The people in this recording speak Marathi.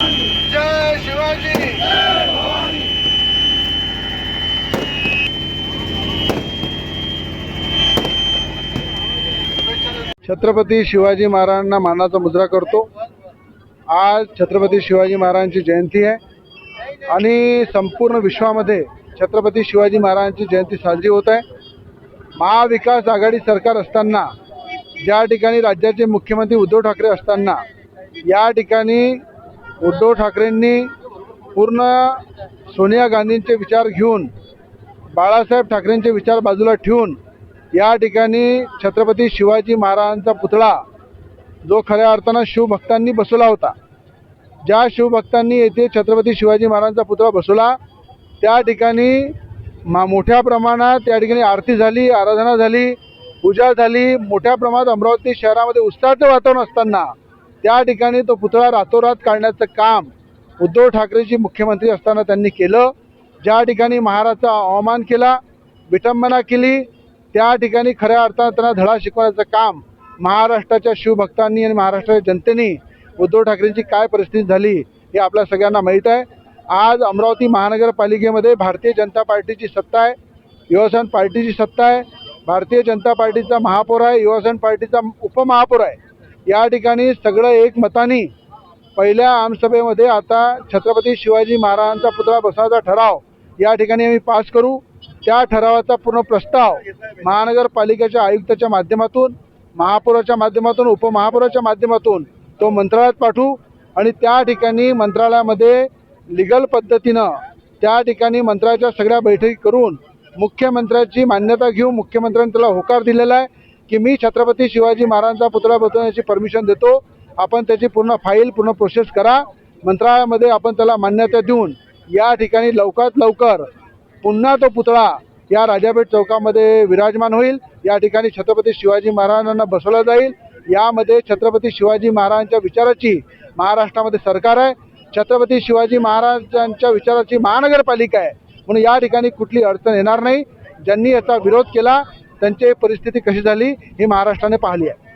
जय शिवाजी! छत्रपती शिवाजी महाराजांना मानाचा मुद्रा करतो. आज छत्रपती शिवाजी महाराजांची जयंती आहे. आणि संपूर्ण विश्वामध्ये छत्रपती शिवाजी महाराजांची जयंती साजरी होत आहे. महाविकास आघाडी सरकार असताना ज्या ठिकाणी राज्याचे मुख्यमंत्री उद्धव ठाकरे असताना या ठिकाणी उद्धव ठाकरेंनी पूर्ण सोनिया गांधींचे विचार घेऊन बाळासाहेब ठाकरेंचे विचार बाजूला ठेवून या ठिकाणी छत्रपती शिवाजी महाराजांचा पुतळा जो खऱ्या अर्थानं शिवभक्तांनी बसवला होता. ज्या शिवभक्तांनी येथे छत्रपती शिवाजी महाराजांचा पुतळा बसवला त्या ठिकाणी मा मोठ्या प्रमाणात या ठिकाणी आरती झाली आराधना झाली पूजा झाली. मोठ्या प्रमाणात अमरावती शहरामध्ये उत्साहाचं वातावरण असताना त्या ठिकाणी तो पुतळा रातोरात काढण्याचं काम उद्धव ठाकरेजी मुख्यमंत्री असताना त्यांनी केलं. ज्या ठिकाणी महाराजचा अवमान केला विटंबना केली त्या ठिकाणी खऱ्या अर्थानं त्यांना धडा शिकवण्याचं काम महाराष्ट्राच्या शिवभक्तांनी आणि महाराष्ट्राच्या जनतेने उद्धव ठाकरेंची काय परिस्थिती झाली हे आपल्या सगळ्यांना माहीत आहे. आज अमरावती महानगरपालिकेमध्ये भारतीय जनता पार्टीची सत्ता आहे युवासन पार्टीची सत्ता आहे. भारतीय जनता पार्टीचा महापौर आहे युवासन पार्टीचा उपमहापौर आहे. या ठिकाणी सगळं एक मतानी पहिल्या आमसभेमध्ये आता छत्रपती शिवाजी महाराजांचा पुतळा बसायचा ठराव या ठिकाणी आम्ही पास करू. त्या ठरावाचा पूर्ण प्रस्ताव महानगरपालिकेच्या आयुक्ताच्या माध्यमातून महापौराच्या माध्यमातून उपमहापौराच्या माध्यमातून तो मंत्रालयात पाठवू आणि त्या ठिकाणी मंत्रालयामध्ये लिगल पद्धतीनं त्या ठिकाणी मंत्रालयाच्या सगळ्या बैठकी करून मुख्यमंत्र्याची मान्यता घेऊन मुख्यमंत्र्यांनी त्याला होकार दिलेला आहे. की मी छत्रपती शिवाजी महाराजांचा पुतळा बसवण्याची परमिशन देतो. आपण त्याची पूर्ण फाईल पूर्ण प्रोसेस करा. मंत्रालयामध्ये आपण त्याला मान्यता देऊन या ठिकाणी लवकरात लवकर पुन्हा तो पुतळा या राजापेठ चौकामध्ये विराजमान होईल. या ठिकाणी छत्रपती शिवाजी महाराजांना बसवला जाईल. यामध्ये छत्रपती शिवाजी महाराजांच्या विचाराची महाराष्ट्रामध्ये सरकार आहे. छत्रपती शिवाजी महाराजांच्या विचाराची महानगरपालिका आहे. म्हणून या ठिकाणी कुठली अडचण येणार नाही. ज्यांनी याचा विरोध केला त्यांची परिस्थिती कशी झाली हे महाराष्ट्राने पाहिली आहे.